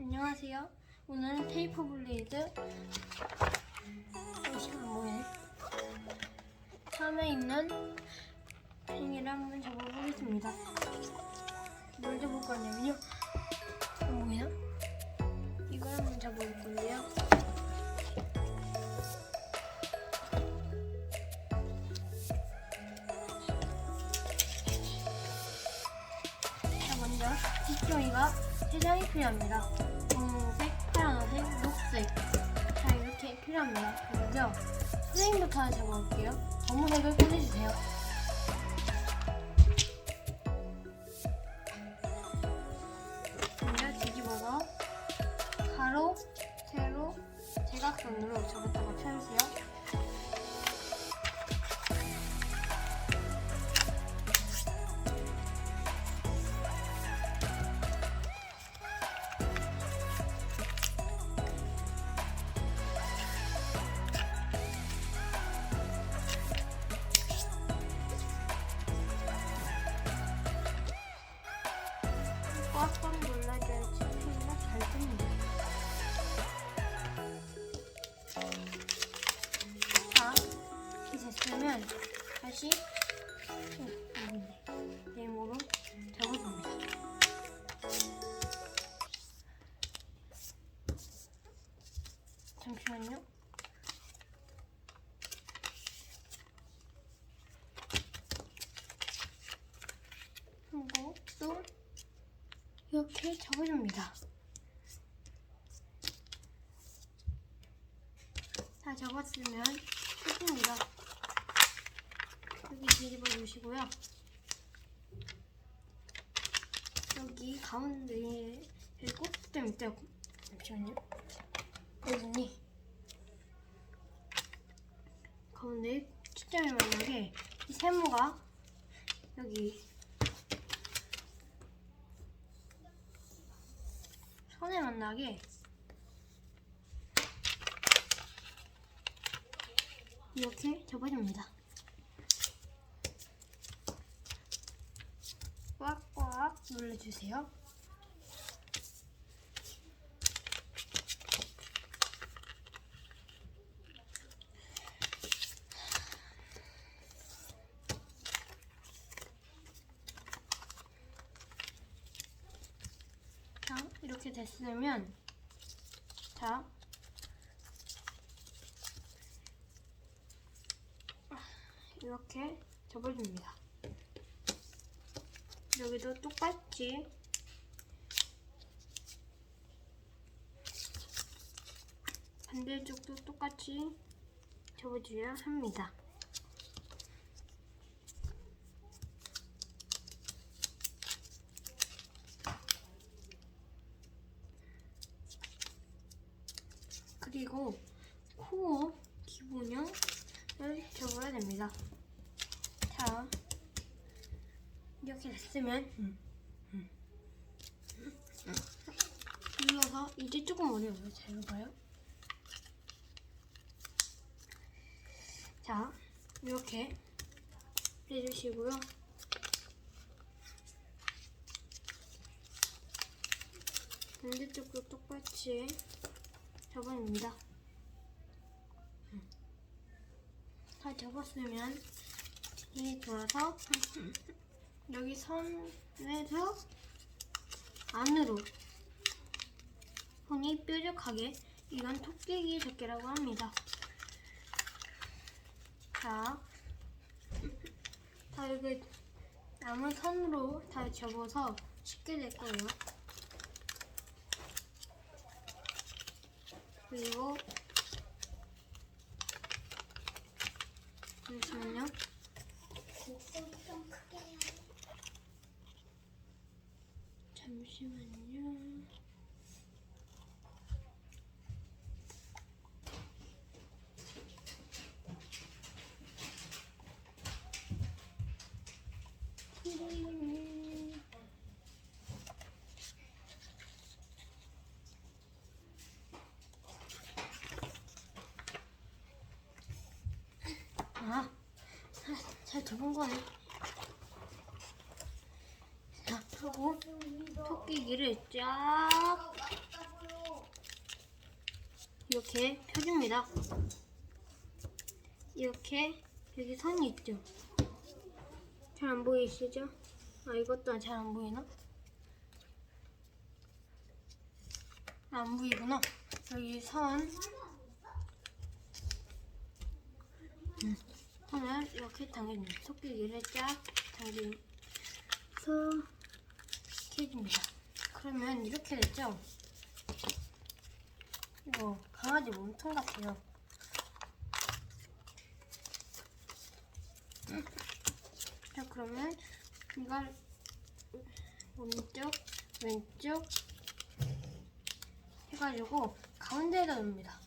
안녕하세요. 오늘은 테이프 블레이드 뭐해? 처음에 있는 팽이를 한번 잡아보겠습니다. 뭘 잡을 거냐면요. 어, 뭐야? 이걸 한번 잡아볼 건데요. 자, 먼저 뒷종이가 세 장이 필요합니다. 검은색, 파란색, 녹색. 자, 이렇게 필요합니다. 먼저 선생님부터 하나 잡아볼게요. 검은색을 꺼내주세요. 먼저 뒤집어서 가로, 세로, 대각선으로 접었다가 펴주세요. 됐으면 다시. 네모로 접어줍니다. 잠시만요. 그리고 또 이렇게 접어줍니다. 다 접었으면 끝입니다. 뒤집어 주시고요. 여기 가운데에 꼭좀 있대요. 잠시만요. 여기니 가운데 초점이 만나게 이 세모가 여기 선에 만나게 이렇게 접어줍니다. 꽉꽉 눌러주세요. 자, 이렇게 됐으면 자 이렇게 접어줍니다. 여기도 똑같이 반대쪽도 똑같이 접어줘야 합니다. 그리고 코어 기본형을 접어야 됩니다. 자, 이렇게 됐으면 눌러서 이제 조금 어려워요. 잘 봐요. 자, 이렇게 해주시고요. 반대쪽도 똑같이 접어줍니다. 다 접었으면 이 돌아서 여기 선에서 안으로 손이 뾰족하게 이건 토끼기 접기라고 합니다. 자, 다 이렇게 남은 선으로 다 접어서 쉽게 될 거예요. 그리고 잠시만요. 잠시만요. 아, 잘 접은 거네. 토끼기를 쫙 이렇게 펴줍니다. 이렇게 여기 선이 있죠. 잘 안 보이시죠? 아 이것도 잘 안 보이나? 아, 안 보이구나. 여기 선. 음, 선을 이렇게 당겨줍니다. 토끼기를 쫙 당겨서 이렇게 해줍니다. 그러면 이렇게 됐죠? 이거 강아지 몸통 같아요. 자 그러면 이걸 오른쪽 왼쪽 해가지고 가운데에다 놓습니다.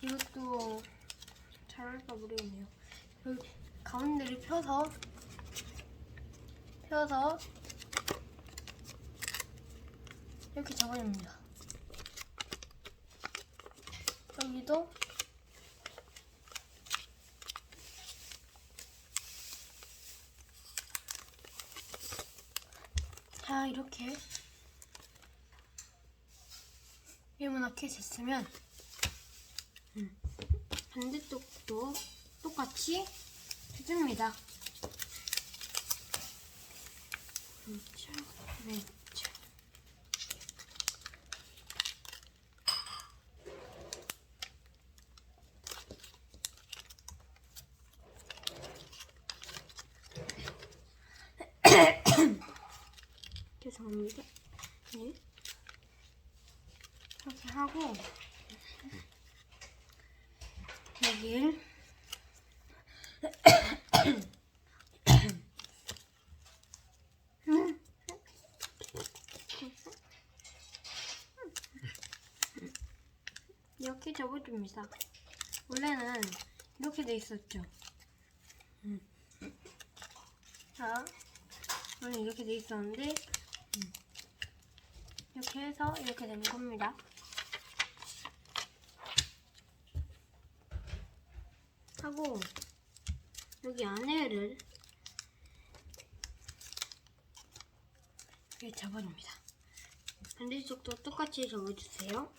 이것도 잘할까 모르겠네요. 여기 가운데를 펴서 펴서 이렇게 잡아줍니다. 여기도 자 이렇게 일문학게 됐으면 음, 반대쪽도 똑같이 해줍니다. 왼 죄송합니다. 네. 이렇게 하고 여길 이렇게 접어줍니다. 원래는 이렇게 돼 있었죠. 음. 자, 원래 이렇게 돼 있었는데 음. 이렇게 해서 이렇게 된 겁니다. 하고 여기 안에를 이렇게 접어줍니다. 반대쪽도 똑같이 접어주세요.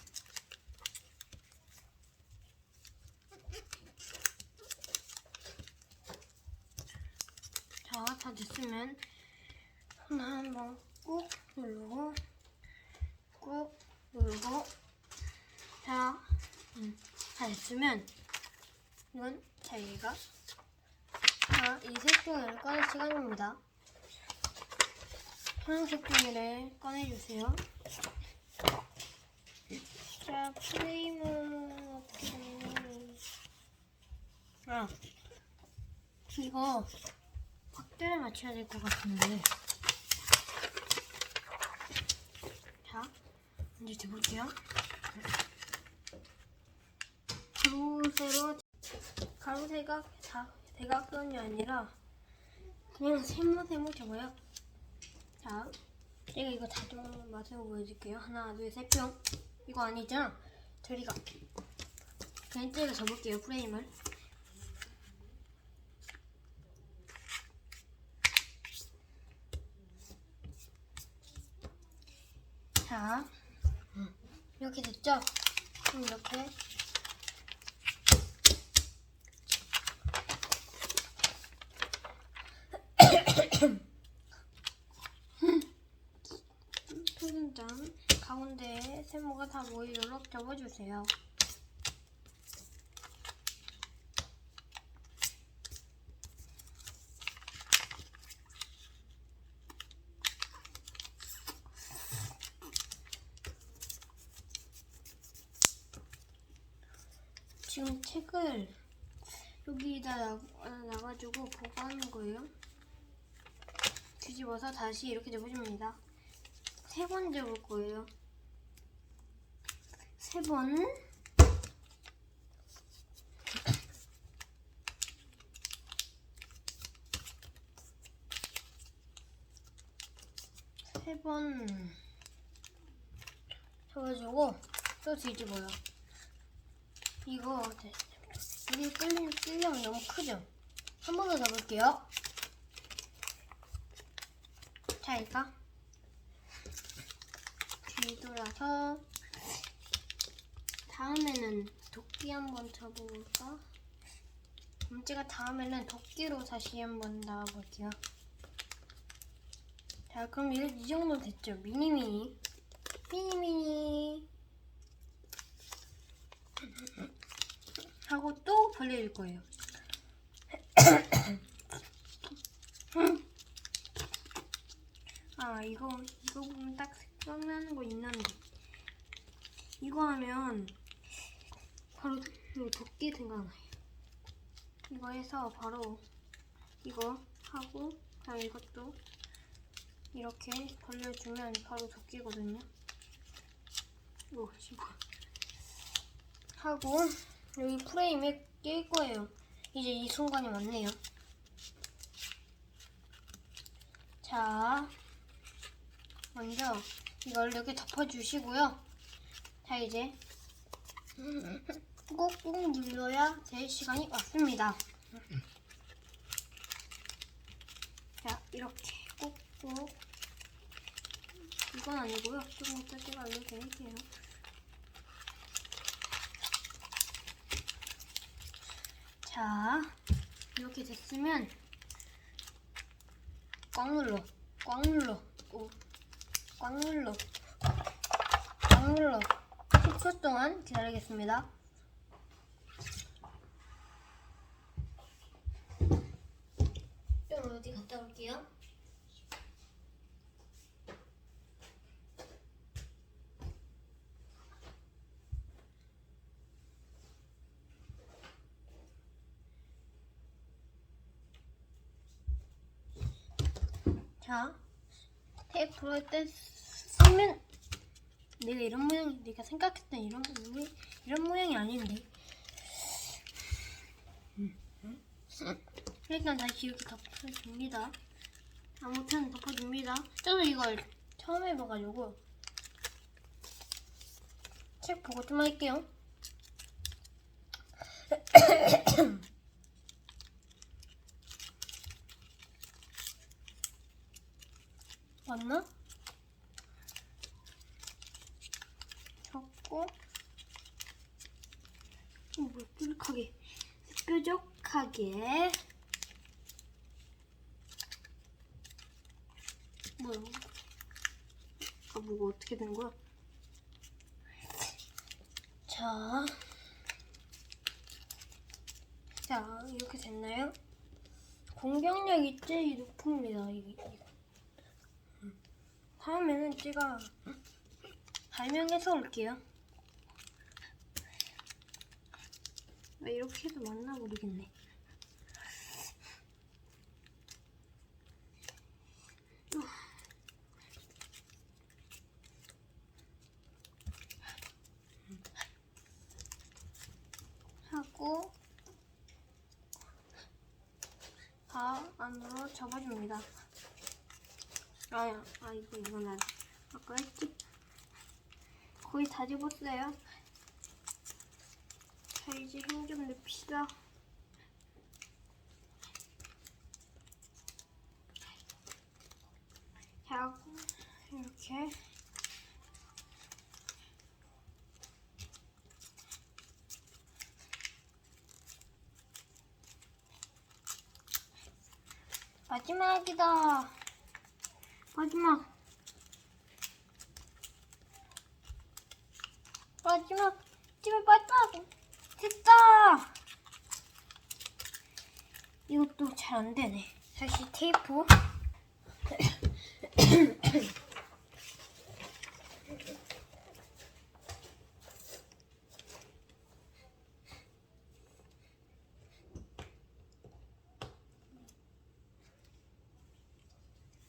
자, 다 됐으면 손 한번 꾹 누르고 꾹 누르고 자, 음, 다 됐으면 이건 자기가 자, 이 색종이를 꺼낼 시간입니다. 파란색 종이를 꺼내주세요. 자, 프레임은 어떻게 되니? 아, 이거 확대를 맞춰야 될 것 같은데. 자, 이제 재볼게요. 가로세로 가로세가 다 대각선이 아니라 그냥 세모 세모 접어요. 자, 제가 이거 자동 맞춰 보여줄게요. 하나, 둘, 셋, 뿅. 이거 아니죠? 저리가. 그냥 제가 접을게요 프레임을. 자, 이렇게 됐죠? 그럼 이렇게 표준점 가운데에 세모가 다 모이도록 접어주세요. 지금 책을 여기다 나, 아, 놔가지고 보관하는 거예요. 뒤집어서 다시 이렇게 접어줍니다. 세 번 접을 거예요. 세 번. 세 번 접어주고 또 뒤집어요. 이거 네. 여기 끌리, 끌려면 너무 크죠? 한 번더 접을게요. 자, 이거 뒤돌아서 다음에는 도끼 한번 잡아볼까? 그럼 제가 다음에는 도끼로 다시 한번 나와볼게요. 자, 그럼 이, 이 정도 됐죠? 미니미니. 미니미니. 하고 또 벌려줄 거예요. 아, 이거, 이거 보면 딱 생각나는 거 있는데. 이거 하면 바로 이 도끼 생각나요. 이거 해서 바로 이거 하고 그다음 이것도 이렇게 벌려주면 바로 도끼거든요. 이거 하고 여기 프레임에 낄 거예요. 이제 이 순간이 왔네요. 자, 먼저 이걸 이렇게 덮어주시고요. 자 이제 꾹꾹 눌러야 될 시간이 왔습니다. 자 이렇게 꾹꾹 이건 아니고요. 좀 이따 제가 알려드릴게요. 자 이렇게 됐으면 꽉 눌러 꽉 눌러 오, 꽉 눌러 꽉 눌러 10초 동안 기다리겠습니다. 좀 어디 갔다 올게요. 자, 테이프로 할때 쓰면 내가 이런 모양, 내가 생각했던 이런 모양, 이런 모양이 아닌데. 일단 다시 이렇게 덮어줍니다. 아무튼 덮어줍니다. 저도 이걸 처음 해봐가지고 책 보고 좀 할게요. 맞나? 접고 어, 뭐야 뾰족하게 뾰족하게 뭐야 아 뭐가 어떻게 된 거야 자, 자 이렇게 됐나요? 공격력 이 제일 높습니다 이게 이거. 음. 다음에는 제가 발명해서 올게요. 왜 이렇게 해도 맞나 모르겠네. 하고 다 안으로 접어줍니다. 아야, 아 이거 이건 안. 아까 했지? 거의 다 집었어요. 자 이제 힘 좀 냅시다. 자 이렇게 마지막이다. 마지막. 마지막. 집에 마지막. 됐다. 이것도 잘 안 되네. 다시 테이프.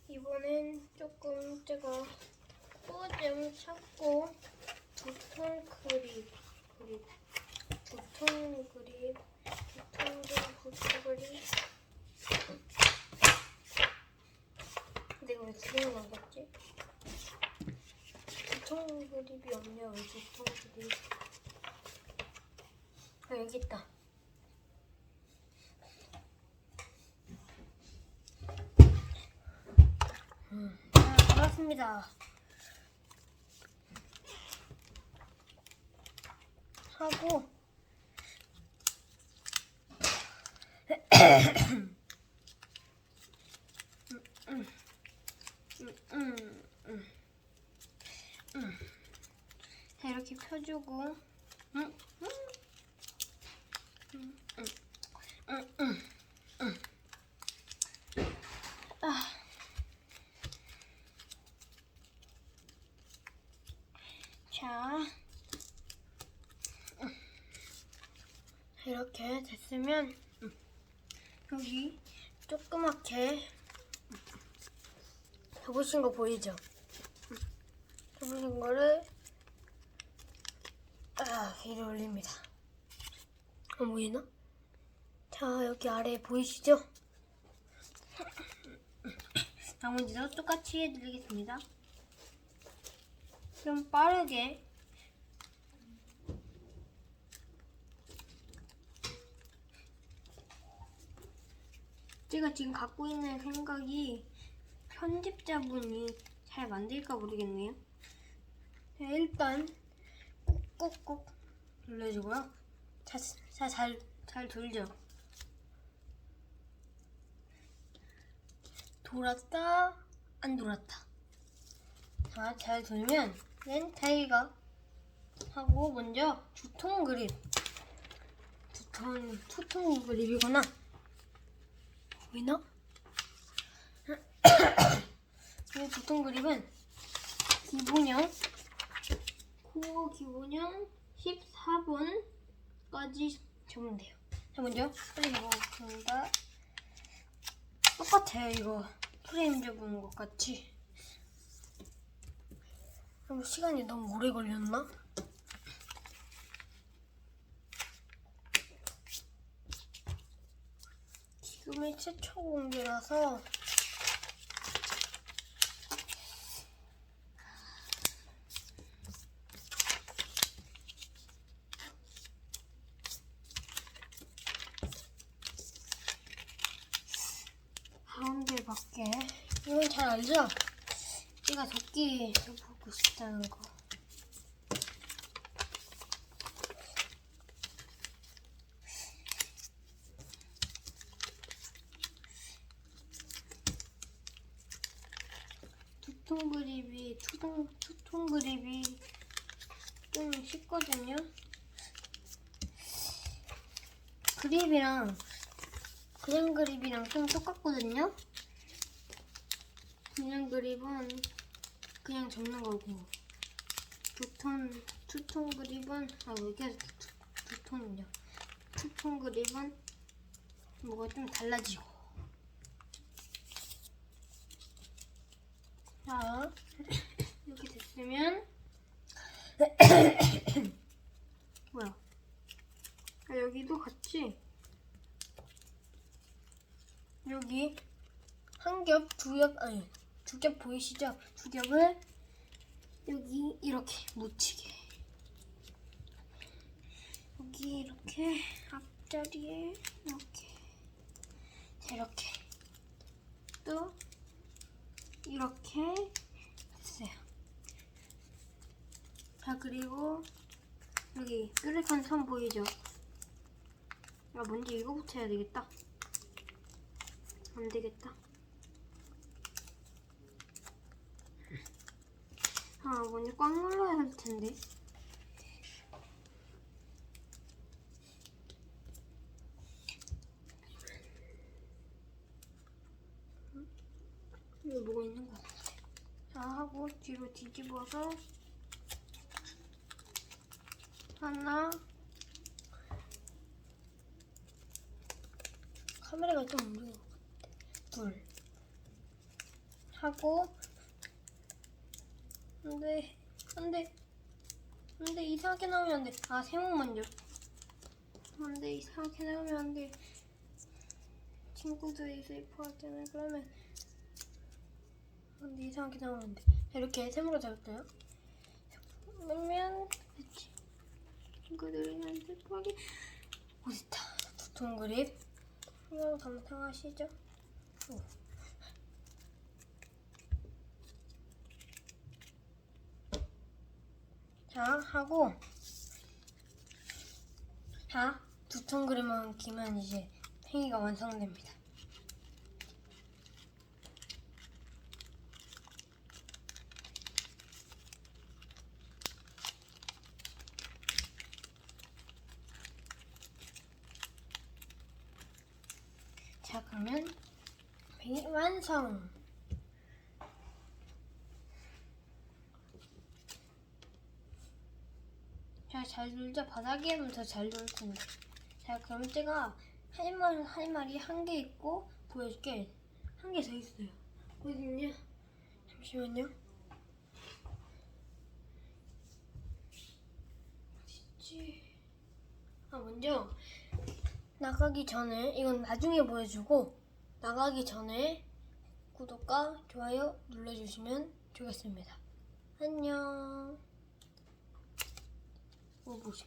이번엔 조금 제가 뽀좀 찾고 두통 그립 그립 두통 그립 그립 부스 그립 내가 왜 그림을 안 봤지? 두통 그립이 없냐 왜 두통 그립 아 여기 있다 자, 반갑습니다. 하고 자, 이렇게 펴주고. 자, 음. 이렇게 됐으면 음. 여기 조그맣게 접으신 거 보이죠? 음. 접으신 거를 아, 위로 올립니다. 안 보이나? 자, 여기 아래 보이시죠? 나머지도 똑같이 해드리겠습니다. 좀 빠르게 제가 지금 갖고 있는 생각이 편집자분이 잘 만들까 모르겠네요. 자, 일단 꾹꾹꾹 눌러주고요. 자, 자, 잘, 잘 돌죠? 돌았다, 안 돌았다. 자, 잘 돌면 는 타이가 하고 먼저 두통 그립. 두통, 투통 그립이구나. 보이나? 이 두통 그립은 기본형 코어 기본형 14번까지 접으면 돼요. 자, 먼저 프레임 접어보겠습니다. 똑같아요, 이거. 프레임 접은 것 같이. 그럼 시간이 너무 오래 걸렸나? 지금이 최초 공개라서 가운데 밖에 이건 잘 알죠? 얘가 도끼 보고 싶다는 거. 두통 그립이 투통 투통 그립이 좀 쉽거든요. 그립이랑 그냥 그립이랑 좀 똑같거든요. 그냥 그립은 그냥 접는 거고. 두톤 투톤 그립은 아 이게 두, 두톤이냐. 투톤 그립은 뭐가 좀 달라지고. 자 이렇게 됐으면 뭐야? 아, 여기도 같이. 여기 한 겹, 두 겹, 아니, 두겹 보이시죠? 두 겹을 여기 이렇게 묻히게. 여기 이렇게 앞자리에 이렇게. 자, 이렇게. 또 이렇게 됐어요. 자, 그리고 여기 뾰족한 선 보이죠? 아, 먼저 이거부터 해야 되겠다. 안 되겠다. 아, 먼저 꽉 눌러야 할 텐데. 응? 여기 뭐가 있는 거 같아. 자, 하고 뒤로 뒤집어서 하나 카메라가 좀 무거워. 둘 하고 안돼 안돼 안돼 이상하게 나오면 안돼. 아 세모 먼저 안돼 이상하게 나오면 안돼. 친구들이 때는 그러면 안돼 이상하게 나오면 안돼. 이렇게 세모로 잡을까요? 그러면 그렇지 친구들이 난 슬퍼하게. 어딨다 두통 그립. 이거 감상하시죠? 오. 자 하고 자, 두천 그램만 기면 이제 팽이가 완성됩니다. 자, 그러면 완성! 자, 잘 놀자. 바닥에 하면 더 잘 놀 텐데. 자, 그럼 제가 할 말, 할 말이 한 개 있고 보여줄게. 한 개 더 있어요. 어딨냐? 잠시만요. 어딨지? 아, 먼저 나가기 전에 이건 나중에 보여주고 나가기 전에 구독과 좋아요 눌러주시면 좋겠습니다. 안녕. 오, 뭐지?